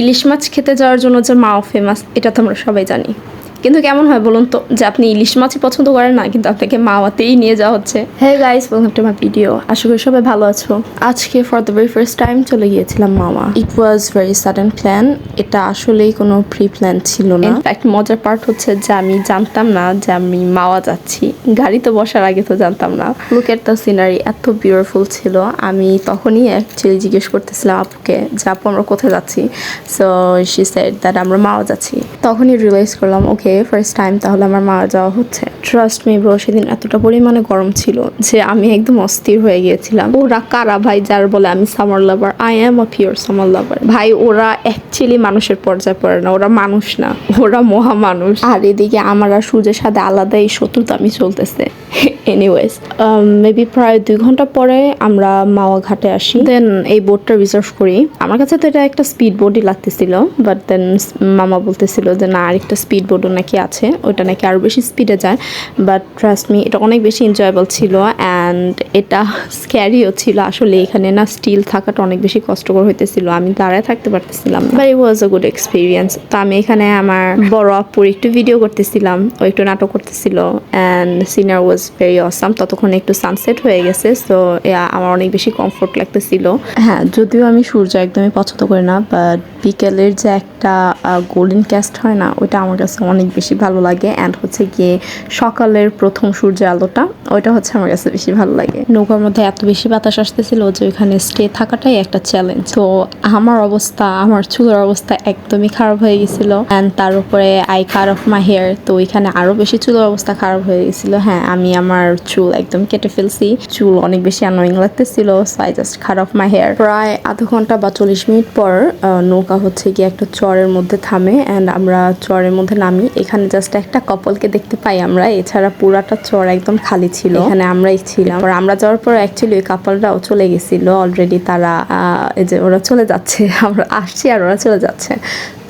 ইলিশ মাছ খেতে যাওয়ার জন্য যে মাও ফেমাস এটা তো আমরা সবাই জানি। কিন্তু কেমন হয় বলুন তো যে আপনি ইলিশ মাছই পছন্দ করেন না কিন্তু আপনাকে মাওয়াতেই নিয়ে যাওয়া হচ্ছে। হ্যাঁ guys welcome to my video আশা করি সবাই ভালো আছো। আজকে for the very first time চলে গিয়েছিলাম মামা। It was very sudden plan এটা আসলেই কোনো প্রি প্ল্যান ছিল না। ইনফ্যাক্ট মজার পার্ট হচ্ছে যে আমি জানতাম না যে আমি মাওয়া যাচ্ছি। গাড়িতে বসার আগে তো জানতাম না। লুক এট দ্য সিনারি এত বিউটিফুল ছিল। আমি তখনই অ্যাকচুয়ালি জিজ্ঞেস করতেছিলাম আপুকে যে আপু আমরা কোথায় যাচ্ছি? সো শি সেড দ্যাট আমরা মাওয়া যাচ্ছি। তখনই রিয়েলাইজ করলাম ওকে ফার্স্ট টাইম তাহলে আমার মারা যাওয়া হচ্ছে। ট্রাস্ট মি ব্রো সেদিন এতটা পরিমাণে গরম ছিল যে আমি একদম অস্থির হয়ে গিয়েছিলাম। ওরা কারা ভাই, যার বলে আমি summer lover I am a pure summer lover ভাই, ওরা অ্যাকচুয়ালি মানুষের পর্যায়ে পড়ে না, ওরা মানুষ না, ওরা মহা মানুষ আর এদিকে আমার আর সূর্যের সাথে শত্রুতা আমি চলতেছে। এনিওয়েজ মেবি প্রায় দুই ঘণ্টা পরে আমরা মাওয়া ঘাটে আসি। দেন এই বোটটা রিজার্ভ করি। আমার কাছে তো এটা একটা স্পিড বোটই লাগতেছিল বাট দেন মামা বলতেছিল যে, না, আরেকটা স্পিড বোটও নাকি আছে ওটা নাকি আরও বেশি স্পিডে যায়। বাট ট্রাস্ট মি এটা অনেক বেশি এনজয়েবল ছিল অ্যান্ড এটা স্ক্যারিও ছিল। আসলে এখানে না স্টিল থাকাটা অনেক বেশি কষ্টকর হইতেছিল। আমি দাঁড়ায় থাকতে পারতেছিলাম but it was a good experience তো আমি এখানে আমার বড় আপুর একটু ভিডিও করতেছিলাম। ও একটু নাটক করতেছিল and scenery was very awesome ততক্ষণ একটু সানসেট হয়ে গেছে। সো আমার অনেক বেশি কমফোর্ট লাগতেছিল। হ্যাঁ যদিও আমি সূর্য একদমই পছন্দ করি না বাট বিকেলের যে একটা গোল্ডেন ক্যাস্ট হয় না, ওইটা আমার কাছে অনেক বেশি ভালো লাগে। অ্যান্ড হচ্ছে গিয়ে সকালের প্রথম সূর্যের আলোটা, ওইটা হচ্ছে আমার কাছে বেশি ভালো লাগে। নৌকার মধ্যে এত বেশি বাতাস আসতেছিল যে ওইখানে স্টে থাকাটাই একটা চ্যালেঞ্জ তো আমার অবস্থা, আমার চুলের অবস্থা একদমই খারাপ হয়ে গেছিল। অ্যান্ড তার উপরে I care of my hair তো ওইখানে আরও বেশি চুলের অবস্থা খারাপ হয়ে গেছিল। হ্যাঁ আমি আমার চুল একদম কেটে ফেলছি। চুল অনেক বেশি আনোয়িং লাগতেছিল সো আই জাস্ট খারাপ অফ মাই হেয়ার প্রায় আধ ঘণ্টা বা চল্লিশ মিনিট পর নৌকা হচ্ছে গিয়ে একটা চরের মধ্যে থামে অ্যান্ড আমরা চরের মধ্যে নামি। এখানে জাস্ট একটা কপলকে দেখতে পাই আমরা। এছাড়া পুরাটা চর একদম খালি ছিল। এখানে আমরাই ছিলাম। আর আমরা যাওয়ার পর অ্যাকচুয়ালি ওই কাপলটাও চলে গেছিল। অলরেডি তারা যে ওরা চলে যাচ্ছে। আমরা আসছি আর ওরা চলে যাচ্ছে।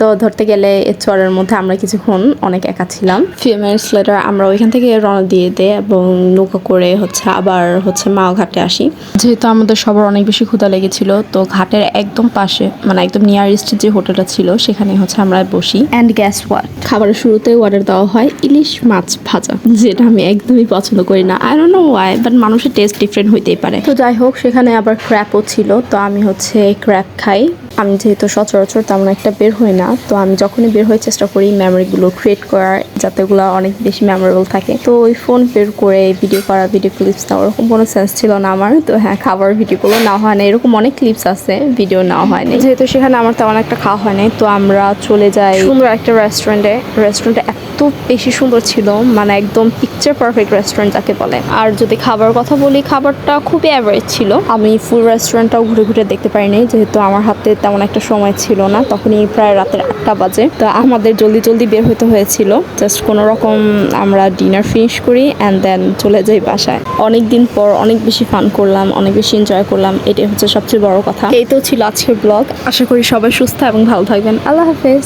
তো ধরতে গেলে চরের মধ্যে আমরা কিছুক্ষণ অনেক একা ছিলাম। ফিউ মিনিটস লেটার আমরা ওইখান থেকে রওনা দিয়ে দেয় এবং নৌকা করে হচ্ছে আবার হচ্ছে মাও ঘাটে আসি। যেহেতু আমাদের সবার অনেক বেশি ক্ষুধা লেগেছিল তো ঘাটের একদম পাশে মানে একদম নিয়ারেস্ট যে হোটেলটা ছিল সেখানে হচ্ছে আমরা বসি। অ্যান্ড গ্যাস ওয়াট খাবারের শুরুতে অর্ডার দেওয়া হয় ইলিশ মাছ ভাজা যেটা আমি একদমই পছন্দ করি না। I don't know why but মানুষের টেস্ট ডিফারেন্ট হইতেই পারে। তো যাই হোক সেখানে আবার ক্র্যাপও ছিল তো আমি হচ্ছে ক্র্যাপ খাই। আমি যেহেতু সচরাচর তেমন একটা বের হই না, তো আমি যখনই বের হয়ে চেষ্টা করি মেমোরিগুলো ক্রিয়েট করার, যাতে ওগুলো অনেক বেশি মেমোরেবল থাকে। তো ওই ফোন বের করে ভিডিও করা ভিডিও ক্লিপস নেওয়া ওরকম কোনো সেন্স ছিল না আমার। তো হ্যাঁ খাবার ভিডিওগুলো নেওয়া হয় না, এরকম অনেক ক্লিপস আছে ভিডিও নেওয়া হয়নি যেহেতু সেখানে আমার তেমন একটা খাওয়া হয়নি তো আমরা চলে যাই সুন্দর একটা রেস্টুরেন্টে রেস্টুরেন্টে এত বেশি সুন্দর ছিল মানে একদম পিকচার পারফেক্ট রেস্টুরেন্ট যাকে বলে। আর যদি খাবার কথা বলি, খাবারটা খুবই অ্যাভারেজ ছিল। আমি ফুল রেস্টুরেন্টটাও ঘুরে ঘুরে দেখতে পারিনি, যেহেতু আমার হাতে তেমন একটা সময় ছিল না। তখনই প্রায় রাতের আটটা বাজে। তো আমাদের জলদি জলদি বের হতে হয়েছিল। জাস্ট কোনো রকম আমরা ডিনার ফিনিশ করি অ্যান্ড দেন চলে যাই বাসায়। অনেক দিন পর অনেক বেশি ফান করলাম, অনেক বেশি এনজয় করলাম। এটাই হচ্ছে সবচেয়ে বড় কথা। এই তো ছিল আজকের ব্লগ আশা করি সবাই সুস্থ এবং ভালো থাকবেন। আল্লাহ হাফেজ।